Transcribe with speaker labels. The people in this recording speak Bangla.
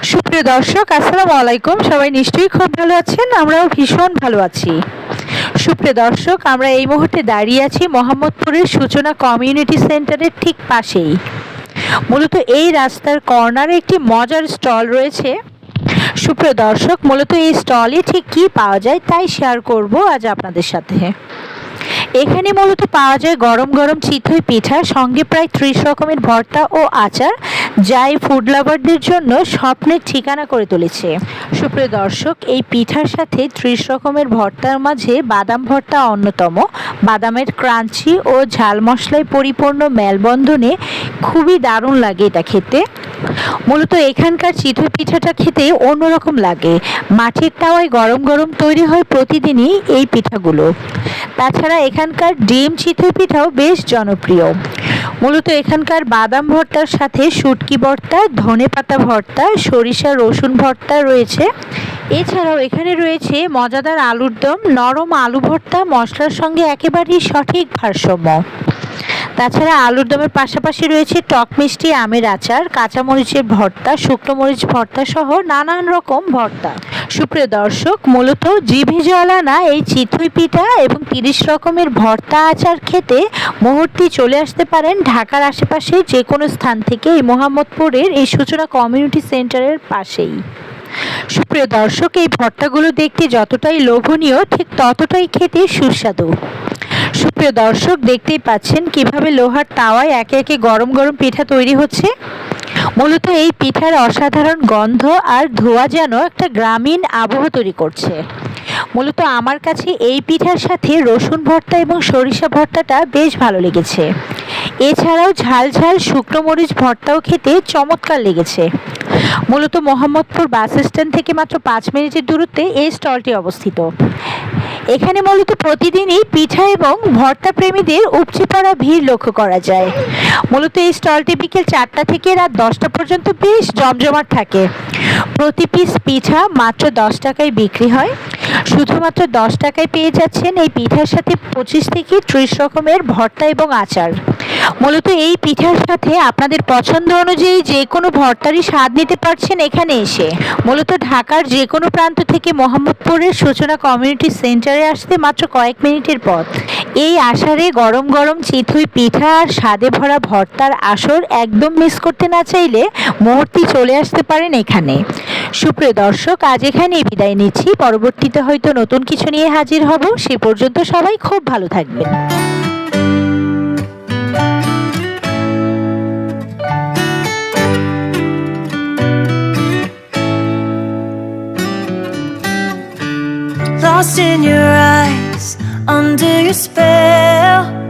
Speaker 1: সুপ্রিয় দর্শক, আসসালামু আলাইকুম। সবাই নিশ্চয়ই খুব ভালো আছেন, আমরাও ভীষণ ভালো আছি। সুপ্রিয় দর্শক, আমরা এই মুহূর্তে দাঁড়িয়ে আছি মোহাম্মদপুরের সূচনা কমিউনিটি সেন্টারের ঠিক পাশেই। মূলত এই রাস্তার কর্নারে একটি মজার স্টল রয়েছে। সুপ্রিয় দর্শক, মূলত এই স্টলে ঠিক কী পাওয়া যায় তাই শেয়ার করব আজ আপনাদের সাথে। এখানে মূলত পাওয়া যায় গরম গরম চিতই পিঠা, সঙ্গে প্রায় ত্রিশ রকমের ভর্তা ও আচার। যা এই ফুড লাভারদের জন্য স্বপ্নের ঠিকানা করে তুলেছে। সুপ্রিয় দর্শক, এই পিঠার সাথে ত্রিশ রকমের ভর্তার মাঝে বাদাম ভর্তা অন্যতম। বাদামের ক্রাঞ্চি ও ঝাল মশলায় পরিপূর্ণ মেলবন্ধনে খুবই দারুণ লাগে এটা খেতে। মূলত এখানকার চিতই পিঠাটা খেতে অন্যরকম লাগে। মাটির তাওয়ায় গরম গরম তৈরি হয় প্রতিদিনই এই পিঠাগুলো। তাছাড়া এখানকার ডিম চিতই পিঠাও বেশ জনপ্রিয়। মূলত এখানকার বাদাম ভর্তার সাথে শুটকি ভর্তা, ধনে পাতা ভর্তা, সরিষা রসুন ভর্তা রয়েছে। এছাড়াও এখানে রয়েছে মজাদার আলুর দম, নরম আলু ভর্তা, মশলার সঙ্গে একেবারেই সঠিক ভারসাম্য। তাছাড়া আলুর দমের পাশাপাশি রয়েছে টক মিষ্টি, আমের আচার, কাঁচামরিচের ভর্তা, শুকনো মরিচ ভর্তা সহ নানান রকম ভর্তা। সুপ্রিয় দর্শক, মূলত জিভে জলানা এই চিতই পিঠা এবং তিরিশ রকমের ভর্তা আচার খেতে মুহূর্তে চলে আসতে পারেন ঢাকার আশেপাশে যে কোনো স্থান থেকে এই মোহাম্মদপুরের এই সূচনা কমিউনিটি সেন্টারের পাশেই। সুপ্রিয় দর্শক, এই ভর্তাগুলো দেখতে যতটাই লোভনীয়, ঠিক ততটাই খেতে সুস্বাদু। সুপ্রিয় দর্শক, দেখতেই পাচ্ছেন কীভাবে লোহার তাওয়ায় একে একে গরম গরম পিঠা তৈরি হচ্ছে। মূলত এই পিঠার অসাধারণ গন্ধ আর ধোয়া যেন একটা গ্রামীণ আবহ তৈরি করছে। মূলত আমার কাছে এই পিঠার সাথে রসুন ভর্তা এবং সরিষা ভর্তাটা বেশ ভালো লেগেছে। এছাড়াও ঝাল ঝাল শুকনো মরিচ ভর্তাও খেতে চমৎকার লেগেছে। মূলত মোহাম্মদপুর বাস স্ট্যান্ড থেকে মাত্র পাঁচ মিনিটের দূরত্বে এই স্টলটি অবস্থিত। এখানে মূলত প্রতিদিনই পিঠা এবং ভর্তা প্রেমীদের উপচে পড়া ভিড় লক্ষ্য করা যায়। মূলত এই স্টলটি বিকেল চারটা থেকে রাত দশটা পর্যন্ত বেশ জমজমাট থাকে। প্রতি পিস পিঠা মাত্র দশ টাকায় বিক্রি হয়। শুধুমাত্র দশ টাকায় পেয়ে যাচ্ছেন এই পিঠার সাথে পঁচিশ থেকে ত্রিশ রকমের ভর্তা এবং আচার। মূলত এই পিঠার সাথে আপনাদের পছন্দ অনুযায়ী যে কোনো ভর্তারই স্বাদ নিতে পারছেন এখানে এসে। মূলত ঢাকার যে কোনো প্রান্ত থেকে মোহাম্মদপুরের সূচনা কমিউনিটি সেন্টারে আসতে মাত্র কয়েক মিনিটের পথ। এই আষাঢ়ে গরম গরম চিথুই পিঠা আর স্বাদে ভরা ভর্তার আসর একদম মিস করতে না চাইলে মুহূর্তেই চলে আসতে পারেন এখানে। সুপ্রিয় দর্শক আজ এখানেই বিদায় নিচ্ছি। পরবর্তীতে হয়তো নতুন কিছু নিয়ে হাজির হব। সে পর্যন্ত সবাই খুব ভালো থাকবেন।
Speaker 2: Lost in your eyes, under your spell.